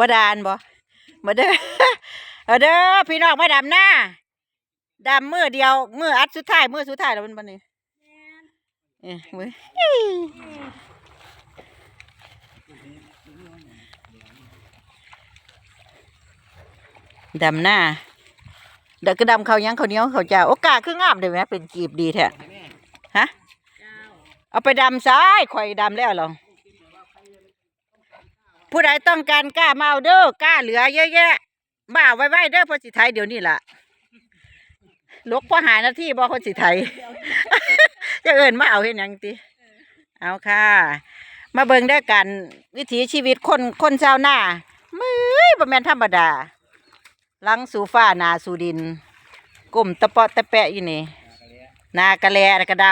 บ่ดานบ่มาเด้อเอาเด้อพี่น้องมาดำหน้าดำมือเดียวมืออัดสุดท้ายมือสุดท้ายแล้วมันบันนี้เอ้ยมือดำหน้าเด็กก็ดำเขาวยังเขาวเหนี้ยวเขาวเจ้าโอกาสคืองามเลยไหมเป็นกีบดีแท้ฮะเอาไปดำซ้ายข่อยดำแล้วเหรอ ผู้ใดต้องการกล้ามาเอาเด้อกล้าเหลือเยอะแยะมาเอาไว้ไว้เด้อพอสิไทยเดี๋ยวนี้ล่ะลกพอหาหน้าที่บ่คนสิไทยจะเอินมาเอาเห็นยังติเอาค่ะ มาเบิ่งได้กัน วิถีชีวิตคนคนชาวนามือบ่แม่นธรรมดาหลังสู่ฟ้านาสู่ดินก้มตะเปาะตะแปะอยู่นี่ นากระแลกระด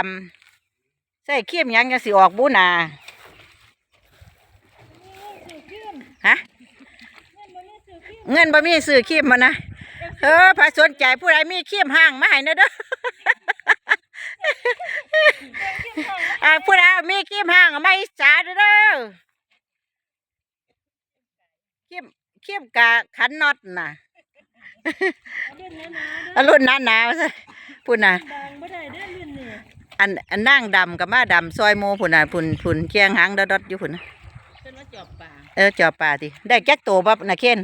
ำใส่เขี้ยมยังยังสิออกบูนา ฮะเงินบ่มีซื้อครีมมานะเออพาสนใจผู้ใดมีครีมห้างมาให้นะเด้ออ่าผู้ใดมีครีมห้างเอามาอิจฉาเด้อเด้อครีมครีมกะขันน็อตน่ะอรุ่นหนาหนาวซะพุ่นน่ะดังไม่ได้ได้เรื่องนี่อันอันนั่งดำกับมาดำซอยโมพุ่นน่ะพุ่นพุ่นเคียงหางดอดๆอยู่พุ่นน่ะเป็นว่าจอบป่า เออจอปลาติได้แก๊กโตบ่นะเคน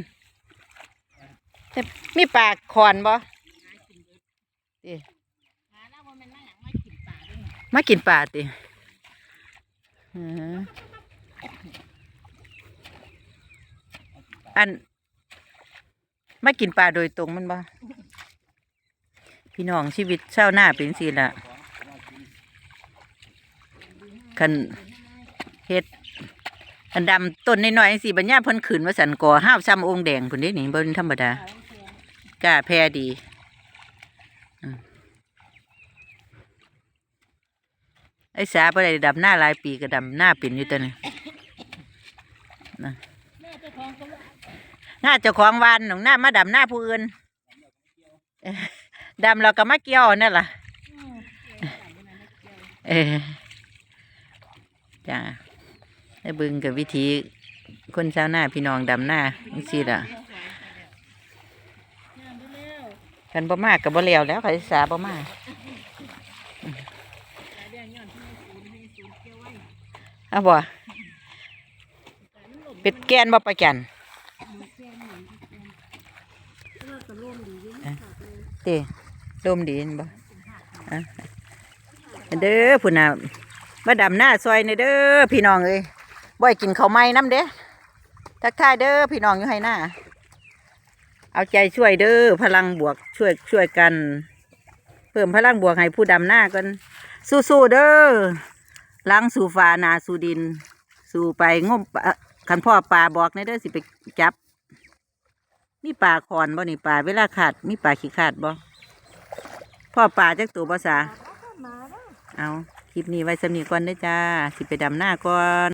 แต่มีปลาคอนบ่ติหาแล้วว่ามันนั่งอย่างไม่กินป่าดิอันมากินปลาโดยตรงมันบ่พี่น้องชีวิตเช้าหน้าเป็นสิละคันเฮ็ด อันดำต้นน้อยๆสิบัญญาเพิ่นขืนว่าสันก่อห้าวซ้ำองค์แดงพุ่นเด้นี่บ่เป็นธรรมดากล้าแพ้ดีอืมไอ้สาบ่ได้ดำหน้าหลายปีก็ดำหน้าเป็นอยู่ตัวนี้นะแม่เจ้าของก็ว่าหน้าเจ้าของวานหนองหน้ามาดำหน้าผู้อื่นเอ้อดำเราก็มาเกี่ยวนั่นล่ะอืมเออจ้า ไอ้บึงกับวิธีคนชาวนาพี่น้องดำหน้านี่สิล่ะกันบ่มากกับบ่เลียวแล้วไผสาบ่มากเอาบ่เปิดแกนบ่ประจันเต้ลมดีนบ่เด้อพุ่นน่ะมาดำหน้าซอยในเด้อพี่น้องเอ้ บ่ให้กินข้าวไม้น้ำเด้ทักทายเด้อพี่น้องอยู่ให้หน้า เอาใจช่วยเด้อพลังบวกช่วยช่วยกัน เพิ่มพลังบวกให้ผู้ดำหน้ากัน สู้ๆเด้อล้างสู่ฟ้านาสู่ดิน สู่ไปงมปลาคันพ่อปลาบอกในเด้อสิไปจับ มีปลาคอนบ่นี่ปลาเวลาขาด มีปลาขี้ขาดบ่พ่อปลาจักตัวภาษาเอาคลิปนี้ไว้สำนีก่อนเด้อจ้า สิไปดำหน้าก่อน